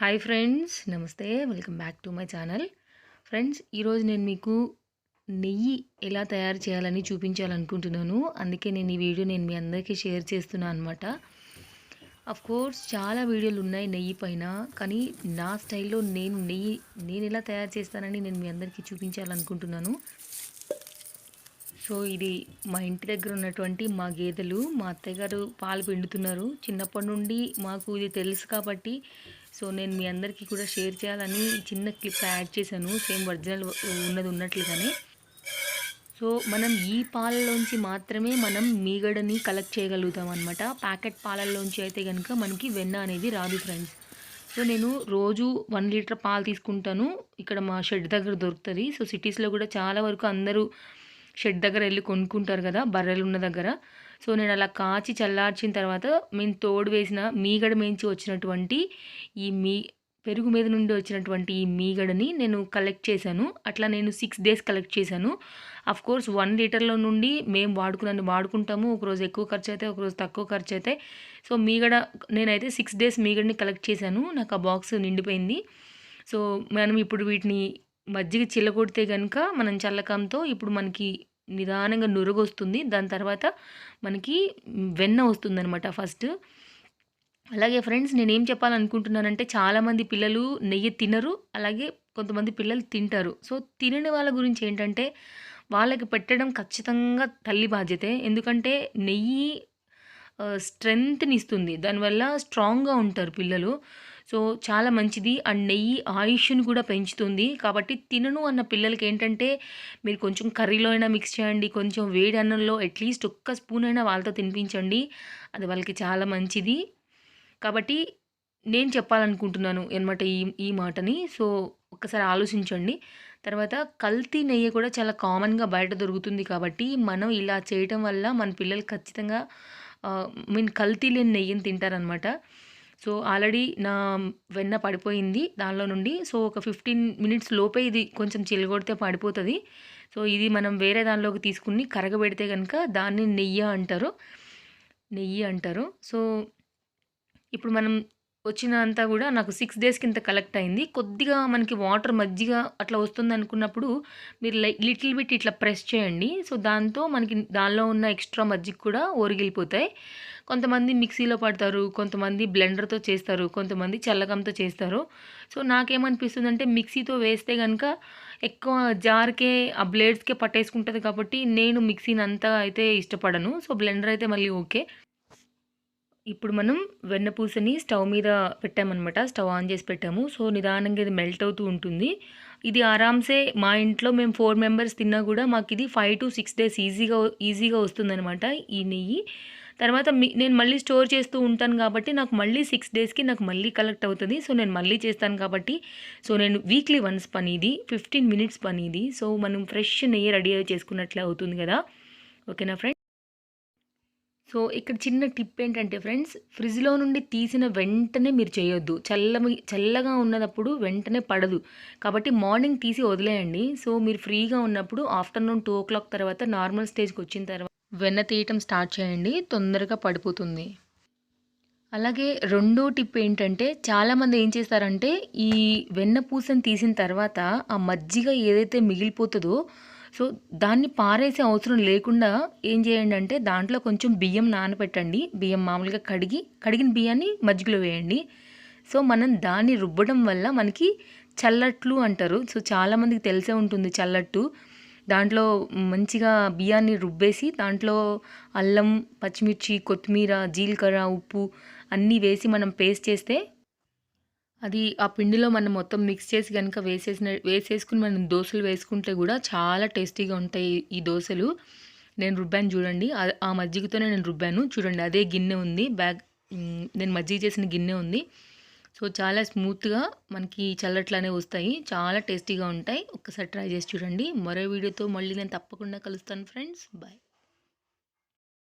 Hi friends నమస్తే. Welcome back to my channel. Friends ఈరోజు నేను మీకు నెయ్యి ఎలా తయారు చేయాలని చూపించాలనుకుంటున్నాను. అందుకే నేను ఈ వీడియో నేను మీ అందరికీ షేర్ చేస్తున్నాను అనమాట అఫ్ కోర్స్ చాలా వీడియోలు ఉన్నాయి నెయ్యి పైన. కానీ నా స్టైల్లో నేను నెయ్యి నేను ఎలా తయారు చేస్తానని నేను మీ అందరికీ చూపించాలనుకుంటున్నాను. సో ఇది మా ఇంటి దగ్గర ఉన్నటువంటి మా గేదెలు మా అత్తయ్య గారు పాలు పిండుతున్నారు. చిన్నప్పటి నుండి మాకు ఇది తెలుసు కాబట్టి సో నేను మీ అందరికీ కూడా షేర్ చేయాలని చిన్న క్లిప్ యాడ్ చేశాను. సేమ్ ఒరిజినల్ ఉన్నది ఉన్నట్లుగానే. సో మనం ఈ పాలలోంచి మాత్రమే మనం మీగడని కలెక్ట్ చేయగలుగుతాం అనమాట ప్యాకెట్ పాలల్లోంచి అయితే కనుక మనకి వెన్న అనేది రాదు ఫ్రెండ్స్ సో నేను రోజు వన్ లీటర్ పాలు తీసుకుంటాను. ఇక్కడ మా షెడ్ దగ్గర దొరుకుతుంది. సో సిటీస్లో కూడా చాలా వరకు అందరూ షెడ్ దగ్గర వెళ్ళి కొనుక్కుంటారు కదా బర్రెలు ఉన్న దగ్గర. సో నేను అలా కాచి చల్లార్చిన తర్వాత మేము తోడు వేసిన మీగడ మేంచి వచ్చినటువంటి ఈ మీ పెరుగు మీద నుండి వచ్చినటువంటి ఈ మీగడని నేను కలెక్ట్ చేశాను. అట్లా నేను సిక్స్ డేస్ కలెక్ట్ చేశాను. అఫ్ కోర్స్ వన్ లీటర్లో నుండి మేము వాడుకున్నాను వాడుకుంటాము. ఒకరోజు ఎక్కువ ఖర్చు అయితే ఒకరోజు తక్కువ ఖర్చు అయితే. సో మీగడ నేనైతే సిక్స్ డేస్ మీగడని కలెక్ట్ చేశాను. నాకు ఆ బాక్స్ నిండిపోయింది. సో మనం ఇప్పుడు వీటిని మజ్జిగ చిల్లగొడితే కనుక మనం చల్లకంతో ఇప్పుడు మనకి నిదానంగా నురుగు వస్తుంది దాని తర్వాత మనకి వెన్న వస్తుందనమాట ఫస్ట్. అలాగే ఫ్రెండ్స్ నేను ఏం చెప్పాలనుకుంటున్నానంటే చాలామంది పిల్లలు నెయ్యి తినరు అలాగే కొంతమంది పిల్లలు తింటారు. సో తినని వాళ్ళ గురించి ఏంటంటే వాళ్ళకి పెట్టడం ఖచ్చితంగా తల్లి బాధ్యతే. ఎందుకంటే నెయ్యి స్ట్రెంగ్త్ని ఇస్తుంది. దానివల్ల స్ట్రాంగ్గా ఉంటారు పిల్లలు. సో చాలా మంచిది. అండ్ నెయ్యి ఆయుష్ని కూడా పెంచుతుంది. కాబట్టి తినను అన్న పిల్లలకి ఏంటంటే మీరు కొంచెం కర్రీలో అయినా మిక్స్ చేయండి. కొంచెం వేడి అన్నంలో అట్లీస్ట్ ఒక్క స్పూన్ అయినా వాళ్ళతో తినిపించండి. అది వాళ్ళకి చాలా మంచిది. కాబట్టి నేను చెప్పాలనుకుంటున్నాను అనమాట ఈ ఈ మాటని. సో ఒక్కసారి ఆలోచించండి. తర్వాత కల్తీ నెయ్యి కూడా చాలా కామన్గా బయట దొరుకుతుంది కాబట్టి మనం ఇలా చేయటం వల్ల మన పిల్లలు ఖచ్చితంగా మీన్ కల్తీ లేని నెయ్యిని తింటారనమాట సో ఆల్రెడీ నా వెన్న పడిపోయింది దానిలో నుండి. సో ఒక ఫిఫ్టీన్ మినిట్స్ లోపే ఇది కొంచెం చిలగొడితే పడిపోతుంది. సో ఇది మనం వేరే దానిలోకి తీసుకుని కరగబెడితే కనుక దాన్ని నెయ్యి అంటారు. నెయ్యి అంటారు. సో ఇప్పుడు మనం వచ్చినంతా కూడా నాకు సిక్స్ డేస్ కింద కలెక్ట్ అయింది. కొద్దిగా మనకి వాటర్ మజ్జిగ అట్లా వస్తుంది అనుకున్నప్పుడు మీరు లిటిల్ బిట్ ఇట్లా ప్రెస్ చేయండి. సో దాంతో మనకి దానిలో ఉన్న ఎక్స్ట్రా మజ్జిగ కూడా ఒరిగిలిపోతాయి. కొంతమంది మిక్సీలో పడతారు కొంతమంది బ్లెండర్తో చేస్తారు కొంతమంది చల్లకంతో చేస్తారు. సో నాకేమనిపిస్తుంది అంటే మిక్సీతో వేస్తే కనుక ఎక్కువ జార్కే ఆ బ్లేడ్స్కే పట్టేసుకుంటుంది కాబట్టి నేను మిక్సీని అంతా అయితే ఇష్టపడను. సో బ్లెండర్ అయితే మళ్ళీ ఓకే. ఇప్పుడు మనం వెన్నపూసని స్టవ్ మీద పెట్టామన్నమాట. స్టవ్ ఆన్ చేసి పెట్టాము. సో నిదానంగా ఇది మెల్ట్ అవుతూ ఉంటుంది. ఇది ఆరామ్సే మా ఇంట్లో మేము ఫోర్ మెంబర్స్ తిన్నా కూడా మాకు ఇది ఫైవ్ టు సిక్స్ డేస్ ఈజీగా ఈజీగా వస్తుందన్నమాట ఈ నెయ్యి. తర్వాత నేను మళ్ళీ స్టోర్ చేస్తూ ఉంటాను కాబట్టి నాకు మళ్ళీ సిక్స్ డేస్కి నాకు మళ్ళీ కలెక్ట్ అవుతుంది. సో నేను మళ్ళీ చేస్తాను కాబట్టి సో నేను వీక్లీ వన్స్ పని ఇది ఫిఫ్టీన్ మినిట్స్ పని ఇది సో మనం ఫ్రెష్ నెయ్యి రెడీ చేసుకున్నట్లే అవుతుంది కదా. ఓకేనా ఫ్రెండ్ సో ఇక్కడ చిన్న టిప్ ఏంటంటే ఫ్రెండ్స్ ఫ్రిడ్జ్లో నుండి తీసిన వెంటనే మీరు చేయొద్దు. చల్ల చల్లగా ఉన్నప్పుడు వెంటనే పడదు. కాబట్టి మార్నింగ్ తీసి వదిలేయండి. సో మీరు ఫ్రీగా ఉన్నప్పుడు ఆఫ్టర్నూన్ టూ ఓ క్లాక్ తర్వాత నార్మల్ స్టేజ్కి వచ్చిన తర్వాత వెన్న తీయటం స్టార్ట్ చేయండి తొందరగా పడిపోతుంది. అలాగే రెండో టిప్ ఏంటంటే చాలామంది ఏం చేస్తారంటే ఈ వెన్న పూసని తీసిన తర్వాత ఆ మజ్జిగ ఏదైతే మిగిలిపోతుందో సో దాన్ని పారేసే అవసరం లేకుండా ఏం చేయండి అంటే దాంట్లో కొంచెం బియ్యం నానబెట్టండి. బియ్యం మామూలుగా కడిగి కడిగిన బియ్యాన్ని మజ్జిగలో వేయండి. సో మనం దాన్ని రుబ్బడం వల్ల మనకి చల్లట్లు అంటారు. సో చాలామందికి తెలిసే ఉంటుంది చల్లట్టు. దాంట్లో మంచిగా బియ్యాన్ని రుబ్బేసి దాంట్లో అల్లం పచ్చిమిర్చి కొత్తిమీర జీలకర్ర ఉప్పు అన్నీ వేసి మనం పేస్ట్ చేస్తే అది ఆ పిండిలో మనం మొత్తం మిక్స్ చేసి కనుక వేసేసిన వేసేసుకుని మనం దోశలు వేసుకుంటే కూడా చాలా టేస్టీగా ఉంటాయి ఈ దోశలు. నేను రుబ్బాను చూడండి. ఆ మజ్జిగతోనే నేను రుబ్బాను. చూడండి అదే గిన్నె ఉంది. బ్యాగ్ నేను మజ్జిగ చేసిన గిన్నె ఉంది. సో చాలా స్మూత్గా మనకి చల్లట్లనే వస్తాయి. చాలా టేస్టీగా ఉంటాయి. ఒక్కసారి ట్రై చేసి చూడండి. మరో వీడియోతో మళ్ళీ నేను తప్పకుండా కలుస్తాను ఫ్రెండ్స్. బాయ్.